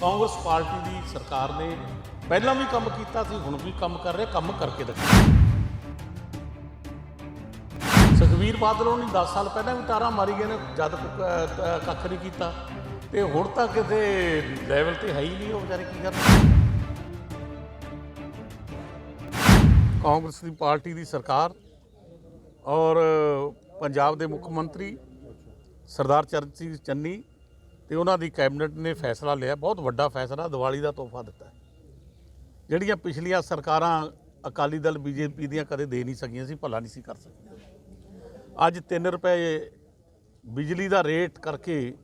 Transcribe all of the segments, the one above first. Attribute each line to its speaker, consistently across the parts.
Speaker 1: Congress party ਦੀ ਸਰਕਾਰ ਨੇ ਪਹਿਲਾਂ ਵੀ ਕੰਮ ਕੀਤਾ ਸੀ, ਹੁਣ ਵੀ ਕੰਮ ਕਰ ਰਿਹਾ, ਕੰਮ ਕਰਕੇ ਦਿਖਾਇਆ ਸੁਖਵੀਰ ਬਾਦਲ ਉਹਨੇ 10 ਸਾਲ ਪਹਿਲਾਂ ਵੀ ਟਾਰਾ ਮਾਰੀ ਗਏ ਨੇ, ਜਦ ਕੱਖ ਨਹੀਂ ਕੀਤਾ। ਤੇ ਹੁਣ ਤਾਂ ਕਿਸੇ ਲੈਵਲ ਤੇ ਹੈ ਹੀ ਨਹੀਂ ਉਹ ਵਿਚਾਰੇ ਕੀ ਕਰਦੇ ਕਾਂਗਰਸ ਦੀ ਪਾਰਟੀ ਦੀ ਸਰਕਾਰ ਔਰ ਪੰਜਾਬ ਦੇ ਮੁੱਖ ਮੰਤਰੀ ਸਰਦਾਰ ਚਰਨਜੀਤ ਸਿੰਘ ਚੰਨੀ ਤੇ ਉਹਨਾਂ ਦੀ ਕੈਬਨਿਟ ਨੇ ਫੈਸਲਾ ਲਿਆ, ਬਹੁਤ ਵੱਡਾ ਫੈਸਲਾ, ਦੀਵਾਲੀ ਦਾ ਤੋਹਫਾ ਦਿੱਤਾ। ਜਿਹੜੀਆਂ ਪਿਛਲੀਆਂ ਸਰਕਾਰਾਂ ਅਕਾਲੀ ਦਲ, ਬੀਜੇਪੀ ਦੀਆਂ ਕਦੇ ਦੇ ਨਹੀਂ ਸਕੀਆਂ ਸੀ, ਭਲਾ ਨਹੀਂ ਸੀ ਕਰ ਸਕੀਆਂ। ਅੱਜ 3 ਰੁਪਏ ਬਿਜਲੀ ਦਾ ਰੇਟ ਕਰਕੇ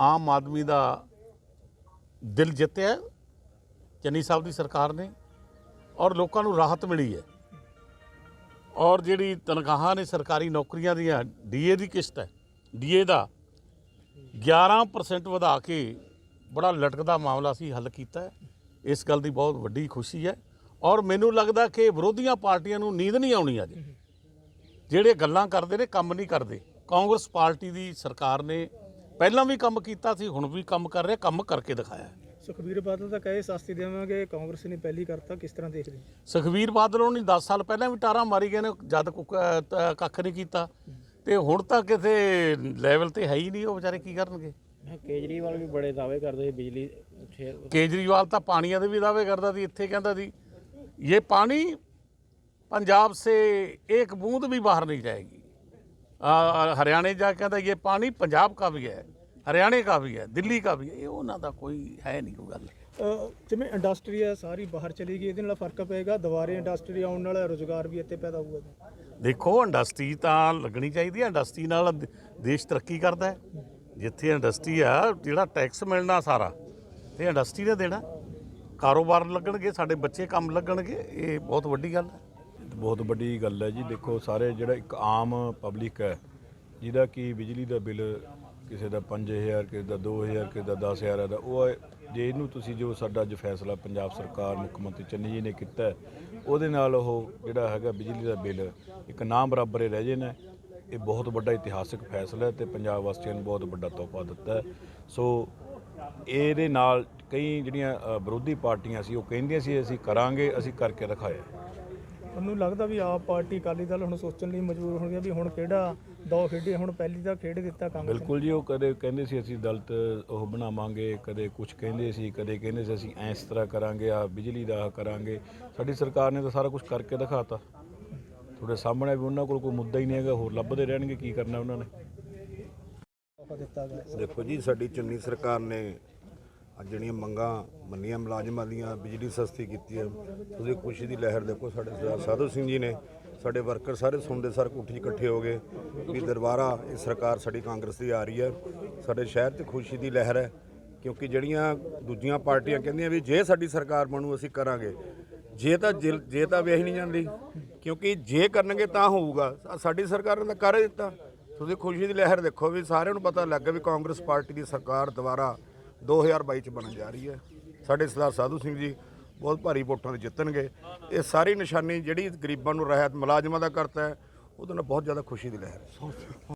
Speaker 1: ਆਮ ਆਦਮੀ ਦਾ ਦਿਲ ਜਿੱਤਿਆ ਚੰਨੀ ਸਾਹਿਬ ਦੀ ਸਰਕਾਰ ਨੇ, ਔਰ ਲੋਕਾਂ ਨੂੰ ਰਾਹਤ ਮਿਲੀ ਹੈ। ਔਰ ਜਿਹੜੀ ਤਨਖਾਹਾਂ ਨੇ ਸਰਕਾਰੀ ਨੌਕਰੀਆਂ ਦੀਆਂ ਡੀਏ ਦੀ ਕਿਸ਼ਤ ਹੈ ਡੀਏ ਦਾ 11% ਵਧਾ ਕੇ ਬੜਾ ਲਟਕਦਾ ਮਾਮਲਾ ਸੀ ਹੱਲ ਕੀਤਾ। ਇਸ ਗੱਲ ਦੀ ਬਹੁਤ ਵੱਡੀ ਖੁਸ਼ੀ ਹੈ ਔਰ ਮੈਨੂੰ ਲੱਗਦਾ ਕਿ ਵਿਰੋਧੀਆਂ ਪਾਰਟੀਆਂ ਨੂੰ ਨੀਂਦ ਨਹੀਂ ਆਉਣੀ ਅੱਜ ਜਿਹੜੇ ਗੱਲਾਂ ਕਰਦੇ ਨੇ ਕੰਮ ਨਹੀਂ ਕਰਦੇ ਕਾਂਗਰਸ ਪਾਰਟੀ ਦੀ ਸਰਕਾਰ ਨੇ ਪਹਿਲਾਂ ਵੀ ਕੰਮ ਕੀਤਾ ਸੀ ਹੁਣ ਵੀ ਕੰਮ ਕਰ ਰਿਹਾ ਕੰਮ ਕਰਕੇ ਦਿਖਾਇਆ ਹੈ।
Speaker 2: ਸੁਖਬੀਰ ਬਾਦਲ ਤਾਂ ਕਹੇ ਸਸਤੀ ਦੇਵਾਂਗੇ ਕਾਂਗਰਸ ਨੇ ਪਹਿਲੀ ਕਰਤਾ ਕਿਸ ਤਰ੍ਹਾਂ ਦੇਖਦੇ?
Speaker 1: ਸੁਖਵੀਰ ਬਾਦਲ ਉਹਨੇ 10 ਸਾਲ ਪਹਿਲਾਂ ਵੀ ਟਾਰਾ ਮਾਰੀ ਗਏ ਨੇ ਜਦ ਕੱਖ ਨਹੀਂ ਕੀਤਾ ਤੇ ਹੁਣ ਤਾਂ ਕਿਸੇ ਲੈਵਲ ਤੇ ਹੈ ਹੀ ਨਹੀਂ ਉਹ ਵਿਚਾਰੇ ਕੀ ਕਰਨਗੇ?
Speaker 3: ਕੇਜਰੀਵਾਲ ਵੀ ਬੜੇ ਦਾਅਵੇ ਕਰਦੇ ਸੀ ਬਿਜਲੀ
Speaker 1: ਕੇਜਰੀਵਾਲ ਤਾਂ ਪਾਣੀਆਂ ਦੇ ਵੀ ਦਾਅਵੇ ਕਰਦਾ ਸੀ ਇੱਥੇ ਕਹਿੰਦਾ ਸੀ ਇਹ ਪਾਣੀ ਪੰਜਾਬ ਸੇ ਇੱਕ ਬੂੰਦ ਵੀ ਬਾਹਰ ਨਹੀਂ ਜਾਏਗੀ। ਹਰਿਆਣੇ ਜਾ ਕੇ ਕਹਿੰਦਾ ਇਹ ਪਾਣੀ ਪੰਜਾਬ ਕਾ ਵੀ ਹੈ ਹਰਿਆਣੇ ਕਾ ਵੀ ਹੈ ਦਿੱਲੀ ਕਾ ਵੀ ਹੈ। ਇਹ ਉਹਨਾਂ ਦਾ ਕੋਈ ਹੈ ਨਹੀਂ ਕੋਈ ਗੱਲ
Speaker 2: ਜਿਵੇਂ ਇੰਡਸਟਰੀ ਆ ਸਾਰੀ ਬਾਹਰ ਚਲੀ ਗਈ ਇਹਦੇ ਨਾਲ ਫ਼ਰਕ ਪਏਗਾ? ਦੁਬਾਰੇ ਇੰਡਸਟਰੀ ਆਉਣ ਨਾਲ ਰੋਜ਼ਗਾਰ ਵੀ ਇੱਥੇ ਪੈਦਾ ਹੋਊਗਾ।
Speaker 1: ਦੇਖੋ, ਇੰਡਸਟਰੀ ਤਾਂ ਲੱਗਣੀ ਚਾਹੀਦੀ ਹੈ, ਇੰਡਸਟਰੀ ਨਾਲ ਦ- ਦੇਸ਼ ਤਰੱਕੀ ਕਰਦਾ ਹੈ। ਜਿੱਥੇ ਇੰਡਸਟਰੀ ਆ, ਜਿਹੜਾ ਟੈਕਸ ਮਿਲਣਾ ਸਾਰਾ ਤੇ ਇੰਡਸਟਰੀ ਨੇ ਦੇਣਾ। ਕਾਰੋਬਾਰ ਲੱਗਣਗੇ, ਸਾਡੇ ਬੱਚੇ ਕੰਮ ਲੱਗਣਗੇ, ਇਹ ਬਹੁਤ ਵੱਡੀ ਗੱਲ ਹੈ।
Speaker 4: ਬਹੁਤ ਵੱਡੀ ਗੱਲ ਹੈ ਜੀ। ਦੇਖੋ, ਸਾਰੇ ਜਿਹੜਾ ਇੱਕ ਆਮ ਪਬਲਿਕ ਹੈ, ਜਿਹਦਾ ਕਿ ਬਿਜਲੀ ਦਾ ਬਿੱਲ ਕਿਸੇ ਦਾ 5000 ਕਿਸੇ ਦਾ 2000 ਕਿਸੇ ਦਾ 10000 ਹੈ ਦਾ। ਉਹ ਜੇ ਇਹਨੂੰ ਤੁਸੀਂ ਜੋ ਸਾਡਾ ਅੱਜ ਫੈਸਲਾ ਪੰਜਾਬ ਸਰਕਾਰ, ਮੁੱਖ ਮੰਤਰੀ ਚੰਨੀ ਜੀ ਨੇ ਕੀਤਾ, ਉਹਦੇ ਨਾਲ ਉਹ ਜਿਹੜਾ ਹੈਗਾ ਬਿਜਲੀ ਦਾ ਬਿੱਲ, ਇੱਕ ਨਾਮ ਬਰਾਬਰ ਹੀ ਰਹਿ ਜਾਣਾ। ਇਹ ਬਹੁਤ ਵੱਡਾ ਇਤਿਹਾਸਕ ਫੈਸਲਾ ਹੈ ਤੇ ਪੰਜਾਬ ਵਾਸੀਆਂ ਨੂੰ ਬਹੁਤ ਵੱਡਾ ਤੋਹਫਾ ਦਿੱਤਾ ਹੈ। ਸੋ ਇਹਦੇ ਨਾਲ ਕਈ ਜਿਹੜੀਆਂ ਵਿਰੋਧੀ ਪਾਰਟੀਆਂ ਸੀ, ਉਹ ਕਹਿੰਦੀਆਂ ਸੀ, ਅਸੀਂ ਕਰਾਂਗੇ, ਅਸੀਂ ਕਰਕੇ ਦਿਖਾਇਆ।
Speaker 2: ਤੁਹਾਨੂੰ ਲੱਗਦਾ ਵੀ ਆਪ ਪਾਰਟੀ ਅਕਾਲੀ ਦਲ ਹੁਣ ਸੋਚਣ ਲਈ ਮਜਬੂਰ ਹੋ ਗਿਆ ਵੀ ਹੁਣ ਕਿਹੜਾ ਦੋ ਖੇਡੇ ਹੁਣ ਪਹਿਲੀ ਦਾ ਖੇਡ ਦਿੱਤਾ ਨੇ।
Speaker 4: ਬਿਲਕੁਲ ਜੀ ਉਹ ਕਦੇ ਕਹਿੰਦੇ ਸੀ ਅਸੀਂ ਦਲਤ ਉਹ ਬਣਾਵਾਂਗੇ ਕਦੇ ਕੁਝ ਕਹਿੰਦੇ ਸੀ ਕਦੇ ਕਹਿੰਦੇ ਸੀ ਅਸੀਂ ਐਂ ਇਸ ਤਰ੍ਹਾਂ ਕਰਾਂਗੇ ਆ ਬਿਜਲੀ ਦਾ ਆਹ ਕਰਾਂਗੇ। ਸਾਡੀ ਸਰਕਾਰ ਨੇ ਤਾਂ ਸਾਰਾ ਕੁਝ ਕਰਕੇ ਦਿਖਾਤਾ। ਤੁਹਾਡੇ ਸਾਹਮਣੇ ਵੀ ਉਹਨਾਂ ਕੋਲ ਕੋਈ ਮੁੱਦਾ ਹੀ ਨਹੀਂ ਹੈਗਾ ਹੋਰ ਲੱਭਦੇ ਰਹਿਣਗੇ ਕੀ ਕਰਨਾ ਉਹਨਾਂ ਨੇ?
Speaker 5: ਦੇਖੋ ਜੀ ਸਾਡੀ ਚੰਨੀ ਸਰਕਾਰ ਨੇ ਅੱਜ ਜਿਹੜੀਆਂ ਮੰਗਾਂ ਮੰਨੀਆਂ, ਮੁਲਾਜ਼ਮਾਂ ਦੀਆਂ ਬਿਜਲੀ ਸਸਤੀ ਕੀਤੀ ਹੈ। ਤੁਸੀਂ ਖੁਸ਼ੀ ਦੀ ਲਹਿਰ ਦੇਖੋ, ਸਾਡੇ ਸਰਦਾਰ ਸਾਧੂ ਸਿੰਘ ਜੀ ਨੇ, ਸਾਡੇ ਵਰਕਰ ਸਾਰੇ ਸੁਣਦੇ, ਸਰ ਕੋਠੀ 'ਚ ਇਕੱਠੇ ਹੋ ਗਏ ਵੀ ਦਰਬਾਰਾ ਇਹ ਸਰਕਾਰ ਸਾਡੀ ਕਾਂਗਰਸ ਦੀ ਆ ਰਹੀ ਹੈ। ਸਾਡੇ ਸ਼ਹਿਰ 'ਚ ਖੁਸ਼ੀ ਦੀ ਲਹਿਰ ਹੈ, ਕਿਉਂਕਿ ਜਿਹੜੀਆਂ ਦੂਜੀਆਂ ਪਾਰਟੀਆਂ ਕਹਿੰਦੀਆਂ ਵੀ ਜੇ ਸਾਡੀ ਸਰਕਾਰ ਬਣੂ, ਅਸੀਂ ਕਰਾਂਗੇ। ਜੇ ਤਾਂ ਜਿਲ- ਜੇ ਤਾਂ ਵੇਖ ਨਹੀਂ ਜਾਂਦੀ, ਕਿਉਂਕਿ ਜੇ ਕਰਨਗੇ ਤਾਂ ਹੋਊਗਾ। ਸਾਡੀ ਸਰਕਾਰ ਨੇ ਤਾਂ ਕਰ ਦਿੱਤਾ। ਤੁਸੀਂ ਖੁਸ਼ੀ ਦੀ ਲਹਿਰ ਦੇਖੋ ਵੀ ਸਾਰਿਆਂ ਨੂੰ ਪਤਾ ਲੱਗ ਗਿਆ ਵੀ ਕਾਂਗਰਸ ਪਾਰਟੀ ਦੀ ਸਰਕਾਰ ਦੁਬਾਰਾ 2022 ਚ ਬਣਨ ਜਾ ਰਹੀ ਹੈ। ਸਾਡੇ ਸਰਦਾਰ ਸਾਧੂ ਸਿੰਘ ਜੀ ਬਹੁਤ ਭਾਰੀ ਵੋਟਾਂ ਦੇ ਜਿੱਤਣਗੇ। ਇਹ ਸਾਰੀ ਨਿਸ਼ਾਨੀ ਜਿਹੜੀ ਗਰੀਬਾਂ ਨੂੰ ਰਹਿਤ ਮੁਲਾਜ਼ਮਾਂ ਦਾ ਕਰਤਾ ਹੈ, ਉਹਦੇ ਨਾਲ ਬਹੁਤ ਜ਼ਿਆਦਾ ਖੁਸ਼ੀ ਦੀ ਲਹਿਰ ਹੈ।